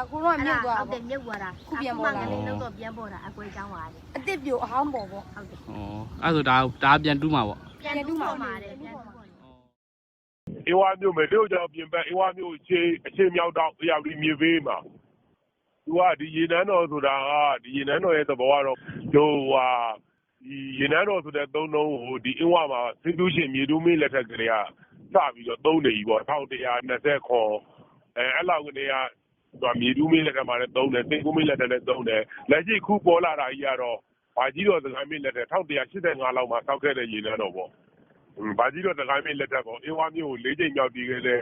အခုတော့မြုပ်သွားဟုတ်တပေါ့ယ်မြုပ်သွားတာခုပြန်ပေါ်လာငလေးလောက်တော့ပြန်ပေါ်တာအကွဲချောင်းပါလေအစ်စ်ပြိုအဟောင်းပေါ်ပေါ့ဟုတ်တယ်ဩအဲ့ဆိုဒါဒါပြန်တူးမှာပေါ့ပြန်တူးပေါ်မှာတယ်ပြန်တူးပေါ်မှာအင်းဝါမျိုးမယ်တို့ကြောင့်ပြင်ပအင်းဝါမျိုးအခြေအခြေမြောက်တော့အရာဒီမြေပေးမှာသူကဒီရေနန်းတော်ဆိုတာကဒီရေနန်းတော်ရဲ့သဘောကတော့တို့ဟာဒီရေနန်းတော်ဆိုတဲ့သုံးလုံးကိုဒီအင်းဝါမှာစိတုရှင်မြေတူးမင်းလက်ထက်ကလေးကစပြီးတော့သုံးနေပြီပေါ့1120ခေါ်အဲအဲ့လောက်ကနေကသူ မြေတူးမင်းလက်ထက်မှာလည်းသုံးတယ်သင်္ကူးမင်းလက်ထက်လည်းသုံးတယ်လက်ရှိခုပေါ်လာတာကြီးကတော့ဘာကြီးတော်စကိုင်းမင်းလက်ထက်1185လောက်မှာစောက်ခဲ့တဲ့ရေနန်းတော်ပေါ့။ဗာကြီးတော့သခိုင်းမင်းလက်ထက်ပေါ့အင်းဝါမျိုးကို၄ချိန်မြောက်တည်ခဲ့တဲ့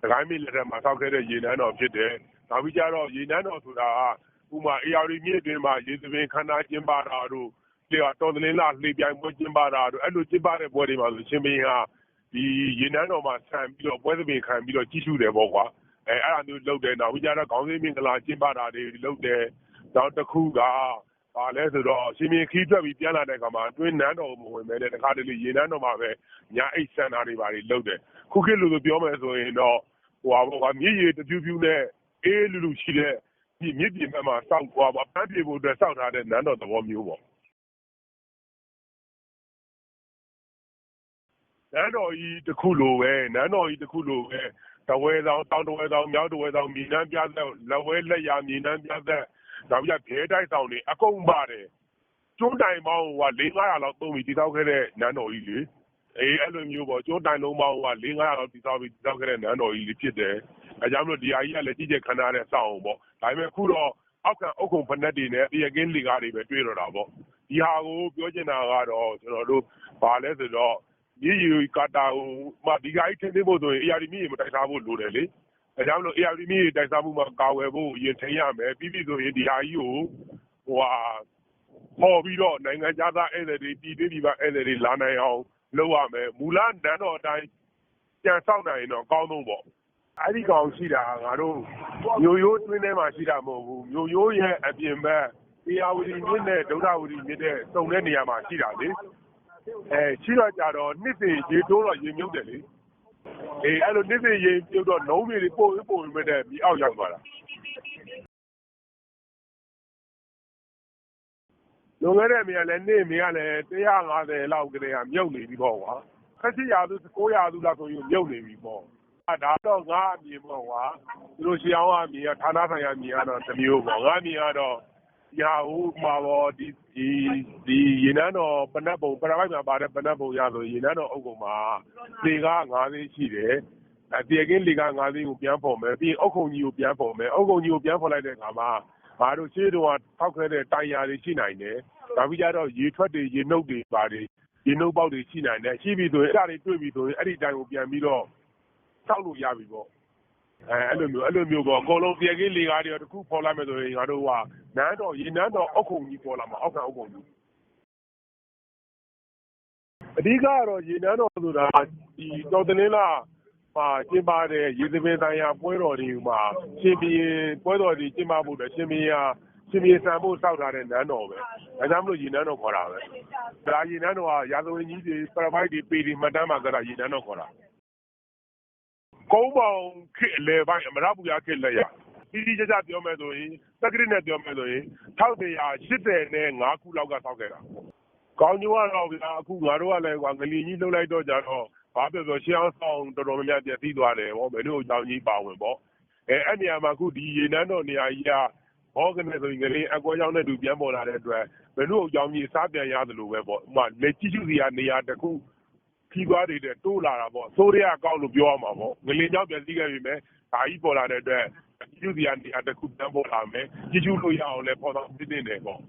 သခိုင်းမင်းလက်ထက်မှာဆောက်ခဲ့တဲ့ရေနန်းတော်ဖြစ်တယ်။နောက်ပြီးကြတော့ရေနန်းတော်ဆိုတာကဥမာအေယာရီမြစ်အတွင်းမှာရေသပင်ခန္ဓာကျင်းပတာတို့ဒီကတော်သလင်းလာလှေပြိုင်ပွဲကျင်းပတာတို့အဲ့လိုကျင်းပတဲ့ပွဲတွေမှာဆိုရှင်မင်းဟာဒီရေနန်းတော်မှာဆန်ပြီးတော့ပွဲသပင်ခံပြီးတော့ကြီးစုတယ်ပေါ့ကွာ။ အဲအဲ့ဒါမျိုးလုပ်တယ်နောက်ပြီးကြတော့ခေါင်းစင်းမင်္ဂလာကျင်းပတာတွေလုပ်တယ်။နောက်တစ်ခုကပါလဲဆိုတော့ရှင်မင်းခီးထွက်ပြီးပြန်လာတဲ့အခါမှာအတွင်းနန်းတော်ကိုမဝင်မဲနဲ့တခါတလေရေနန်းတော်မှာပဲညာအိတ်ဆန်တာတွေပါတွေလုပ်တယ်ခုခေတ်လူလိုပြောမယ်ဆိုရင်တော့ဟိုဟာဘောကမြည်ရည်တပြူးပြူးနဲ့အေးလူလူရှိတဲ့ဒီမြစ်ပြင်ဘက်မှာစောက်ဟိုဟာပန်းပြေဖို့အတွက်စောက်ထားတဲ့နန်းတော်သဘောမျိုးပေါ့ နန်းတော်ကြီးတစ်ခုလိုပဲနန်းတော်ကြီးတစ်ခုလိုပဲတဝဲဆောင်တောင်တဝဲဆောင်မြောက်တဝဲဆောင်မြေနန်းပြသက်လက်ဝဲလက်ရမြေနန်းပြသက်နောက်ပြဘဲတိုက်ဆောင်တွေအကုန်ပါတယ်ကျွန်းတိုင်ပေါင်းဟိုက4 500လောက်သုံးပြီးတည်ဆောက်ခဲ့တဲ့နန်းတော်ကြီးလေအေးအဲ့လိုမျိုးပေါ့ကျွန်းတိုင်လုံးပေါင်းဟိုက4 500လောက်တည်ဆောက်ပြီးတည်ဆောက်ခဲ့တဲ့နန်းတော်ကြီးလေးဖြစ်တယ်အဲကြောင့်မလို့ဒီဟာကြီးကလည်းကြီးကျယ်ခမ်းနားတဲ့စောင့်အောင်ပေါ့ဒါပေမဲ့ခုတော့အောက်ခံအုတ်ခုံဖက်နှက်တွေနဲ့တရကင်းလေကားတွေပဲတွေ့တော့တာပေါ့ဒီဟာကိုပြောချင်တာကတော့ကျွန်တော်တို့ဘာလဲဆိုတော့ မြေရီကာတာဟိုမဒီကကြီးထင်းသိဖို့ဆိုရင် ARD မြေရီမတိုက်စားဖို့လိုတယ်လေအဲကြောင့်မလို့ ARD မြေရီတိုက်စားမှုမှာကာဝယ်ဖို့ရင်ထိန်ရမယ်ပြီးပြီဆိုရင်ဒီဟာကြီးကိုဟိုဟာဟော်ပြီးတော့နိုင်ငံခြားသားဧည့်သည်တွေပြည်သေးပြည်ပဧည့်သည်တွေလာနိုင်အောင်လုပ်ရမယ်မူလနန်းတော်အတိုင်းကြံဆောက်နိုင်ရင်တော့အကောင်းဆုံးပေါ့အဲ့ဒီကောင်ရှိတာငါတို့မျိုးရိုးတွင်းထဲမှာရှိတာမဟုတ်ဘူးမျိုးရိုးရဲ့အပြင်ဘက်တရားဝတီမြစ်နဲ့ဒုဒ္ဒဝတီမြစ်တဲ့စုံတဲ့နေရာမှာရှိတာလေ အဲရှိတော့ကြတော့နှစ်စဉ်ရေတိုးတော့ရေမြုပ်တယ်လေအေးအဲ့လိုနှစ်စဉ်ရေမြုပ်တော့နှုံးမြေတွေပို့ပြီးပို့ပြီးမဲ့တဲ့မြေအောက်ရောက်သွားတာလွန်ခဲ့တဲ့မြေကလည်းနေ့မြေကလည်း150လောက်ကလေးကမြုပ်နေပြီပေါ့ကွာခက်ချရာသူ900သူလောက်ဆိုရင်မြုပ်နေပြီပေါ့အဲဒါတော့ငါအမြင်ပေါ့ကွာသူတို့ရှေးအောင်အမြင်ကဌာနဆိုင်ရာအမြင်ကတော့တစ်မျိုးပေါ့ငါအမြင်ကတော့ ရာဟိုမှာပေါ့ဒီဒီဒီရေနန်းတော်ပနတ်ပုံပရမိုက်မှာပါတဲ့ပနတ်ပုံရဆိုရေနန်းတော်အုပ်ကုံမှာလေကား9သိန်းရှိတယ်အဲတရကင်းလေကား9သိန်းကိုပြန်ဖော်မယ်ပြီးရင်အုပ်ကုံကြီးကိုပြန်ဖော်မယ်အုပ်ကုံကြီးကိုပြန်ဖော်လိုက်တဲ့အခါမှာငါတို့ရှေးတုန်းကထောက်ခဲတဲ့တိုင်ယာတွေရှိနိုင်တယ်နောက်ပြီးကြတော့ရေထွက်တွေရေနှုတ်တွေပါတယ်ရေနှုတ်ပေါက်တွေရှိနိုင်တယ်ရှိပြီဆိုရင်အဲ့ဒါတွေတွေ့ပြီဆိုရင်အဲ့ဒီတိုင်ကိုပြန်ပြီးတော့ဆောက်လို့ရပြီပေါ့ အဲအဲ့လိုမျိုးအဲ့လိုမျိုးပေါ့အကုန်လုံးပြေကင်းလေကားတွေတော့တစ်ခုပေါ်လာမယ်ဆိုရင်ငါတို့ကနန်းတော်ရေနန်းတော်အောက်ခုံကြီးပေါ်လာမှာအောက်ခံအောက်ခုံကြီးအဓိကကတော့ရေနန်းတော်ဆိုတာဒီတော်တလင်းလာမှာကျင်းပတဲ့ရေသပင်ဆိုင်ရာပွဲတော်တွေမှာရှင်ဘီရင်ပွဲတော်တွေကျင်းပဖို့အတွက်ရှင်ဘီယာရှင်ဘီဆန်ဖို့စောက်ထားတဲ့နန်းတော်ပဲဒါကြောင့်မလို့ရေနန်းတော်ခေါ်တာပဲဒါရေနန်းတော်ကရာဇဝင်ကြီးတွေပရမိုက်တွေပေတွေမှတ်တမ်းမှာကတာရေနန်းတော်ခေါ်တာ ကုန်းပေါင်ခေတ်အလဲပိုင်း အမရပူရခေတ်လက်ရပြီးပြီးကြကြပြောမယ်ဆိုရင်တက္ကရာနဲ့ ပြောမယ်ဆိုရင်1180နဲ့5ခုလောက်က ဆောက်ခဲ့တာ ကောင်းကျိုးကတော့ဗျာ အခုငါတို့ကလည်းကွာငလီကြီးလှုပ်လိုက်တော့ကြတော့ဘာပြောပြော ရှင်းအောင်ဆောင်တော်တော်များများပြည့်စည်သွားတယ်ဟောဘယ်လိုအကြောင်းကြီးပါဝင်ပေါ့ အဲအဲ့နေရာမှာ အခု ဒီရေနန်းတော်နေရာကြီးက ဘောကနေဆိုရင်ငလီအကွဲကြောင်းနဲ့တူ ပြန်ပေါ်လာတဲ့အတွက်ဘယ်လိုအကြောင်းကြီးစားပြန်ရတယ်လို့ပဲပေါ့ဥမာလက်ကြည့်ကြည့်စီကနေရာတစ်ခု ခီးသွားတွေတဲ့တိုးလာတာပေါ့ဆိုးရအကောက်လို့ပြောရမှာပေါ့ငလင်ကြောင့်ပြန်စည်းခဲ့ပြီမဲ့ဒါကြီးပေါ်လာတဲ့အတွက်ကျူစီကနေအတခုတန်းပေါ်လာမယ်ကြည့်ကျူလို့ရအောင်လဲပေါ်တော့ပြင်းနေတယ်ပေါ့